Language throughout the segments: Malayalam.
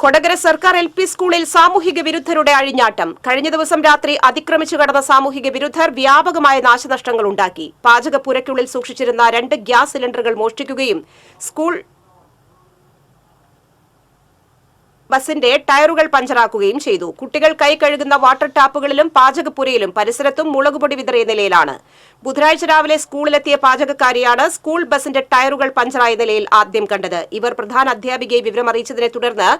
കൊടകര സർക്കാർ എൽ പി സ്കൂളിൽ സാമൂഹിക വിരുദ്ധരുടെ അഴിഞ്ഞാട്ടം. കഴിഞ്ഞ ദിവസം രാത്രി അതിക്രമിച്ചു കടന്ന സാമൂഹിക വിരുദ്ധർ വ്യാപകമായ നാശനഷ്ടങ്ങൾ ഉണ്ടാക്കി. പാചകപ്പുരയ്ക്കുള്ളിൽ സൂക്ഷിച്ചിരുന്ന രണ്ട് ഗ്യാസ് സിലിണ്ടറുകൾ മോഷ്ടിക്കുകയും സ്കൂൾ ബസിന്റെ ടയറുകൾ പഞ്ചറാക്കുകയും ചെയ്തു. കുട്ടികൾ കൈ കഴുകുന്ന വാട്ടർ ടാപ്പുകളിലും പാചകപ്പുരയിലും പരിസരത്തും മുളകുപൊടി വിതറിയ നിലയിലാണ്. ബുധനാഴ്ച രാവിലെ സ്കൂളിലെത്തിയ പാചകക്കാരിയാണ് സ്കൂൾ ബസിന്റെ ടയറുകൾ പഞ്ചറായ നിലയിൽ ആദ്യം കണ്ടത്. ഇവർ പ്രധാന അധ്യാപികയെ വിവരമറിയിച്ചതിനെ തുടർന്ന്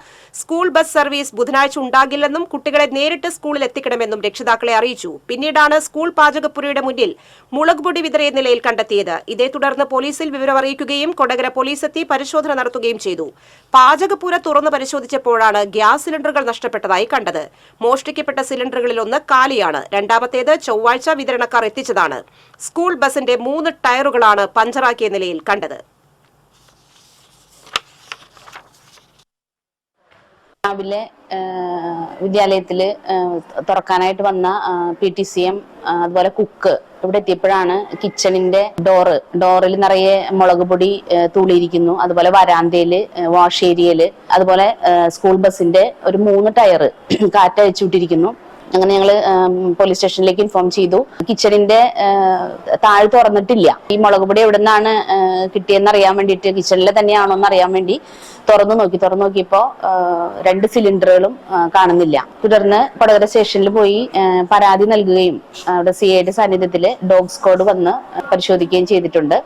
സ്കൂൾ ബസ് സർവീസ് ബുധനാഴ്ച ഉണ്ടാകില്ലെന്നും കുട്ടികളെ നേരിട്ട് സ്കൂളിൽ എത്തിക്കണമെന്നും രക്ഷിതാക്കളെ അറിയിച്ചു. പിന്നീടാണ് സ്കൂൾ പാചകപ്പുരയുടെ മുന്നിൽ മുളകുപൊടി വിതറിയ നിലയിൽ കണ്ടെത്തിയത്. ഇതേ തുടർന്ന് പോലീസിൽ വിവരമറിയിക്കുകയും കൊടകര പോലീസ് എത്തി പരിശോധന നടത്തുകയും ചെയ്തു. പാചകപ്പുര തുറന്ന് പരിശോധിച്ചപ്പോഴാണ് ഗ്യാസ് സിലിണ്ടറുകൾ നഷ്ടപ്പെട്ടതായി കണ്ടത്. മോഷ്ടിക്കപ്പെട്ട സിലിണ്ടറുകളിൽ ഒന്ന് കാലിയാണ്. രണ്ടാമത്തേത് ചൊവ്വാഴ്ച വിതരണക്കാർ എത്തിച്ചതാണ്. സ്കൂൾ ബസിന്റെ മൂന്ന് ടയറുകളാണ് പഞ്ചറാക്കിയ നിലയിൽ കണ്ടത്. രാവിലെ വിദ്യാലയത്തിൽ തുറക്കാനായിട്ട് വന്ന പി ടി സി എം അതുപോലെ കുക്ക് ഇവിടെ എത്തിയപ്പോഴാണ് കിച്ചണിന്റെ ഡോറ് ഡോറിൽ നിറയെ മുളക് പൊടി തൂളിയിരിക്കുന്നു. അതുപോലെ വരാന്തയിൽ വാഷ് ഏരിയയിൽ അതുപോലെ സ്കൂൾ ബസ്സിന്റെ ഒരു മൂന്ന് ടയർ കാറ്റഴിച്ചു വിട്ടിരിക്കുന്നു അങ്ങനെ ഞങ്ങൾ പോലീസ് സ്റ്റേഷനിലേക്ക് ഇൻഫോം ചെയ്തു. കിച്ചണിന്റെ താഴ് തുറന്നിട്ടില്ല. ഈ മുളക് പൊടി എവിടെ നിന്നാണ് കിട്ടിയെന്ന് അറിയാൻ വേണ്ടിയിട്ട് കിച്ചണിലെ തന്നെയാണോ എന്ന് അറിയാൻ വേണ്ടി തുറന്നു നോക്കി. തുറന്നു നോക്കിയപ്പോ രണ്ട് സിലിണ്ടറുകളും കാണുന്നില്ല. തുടർന്ന് കൊടകര സ്റ്റേഷനിൽ പോയി പരാതി നൽകുകയും അവിടെ സി ഐയുടെ സാന്നിധ്യത്തിൽ ഡോഗ് സ്ക്വാഡ് വന്ന് പരിശോധിക്കുകയും ചെയ്തിട്ടുണ്ട്.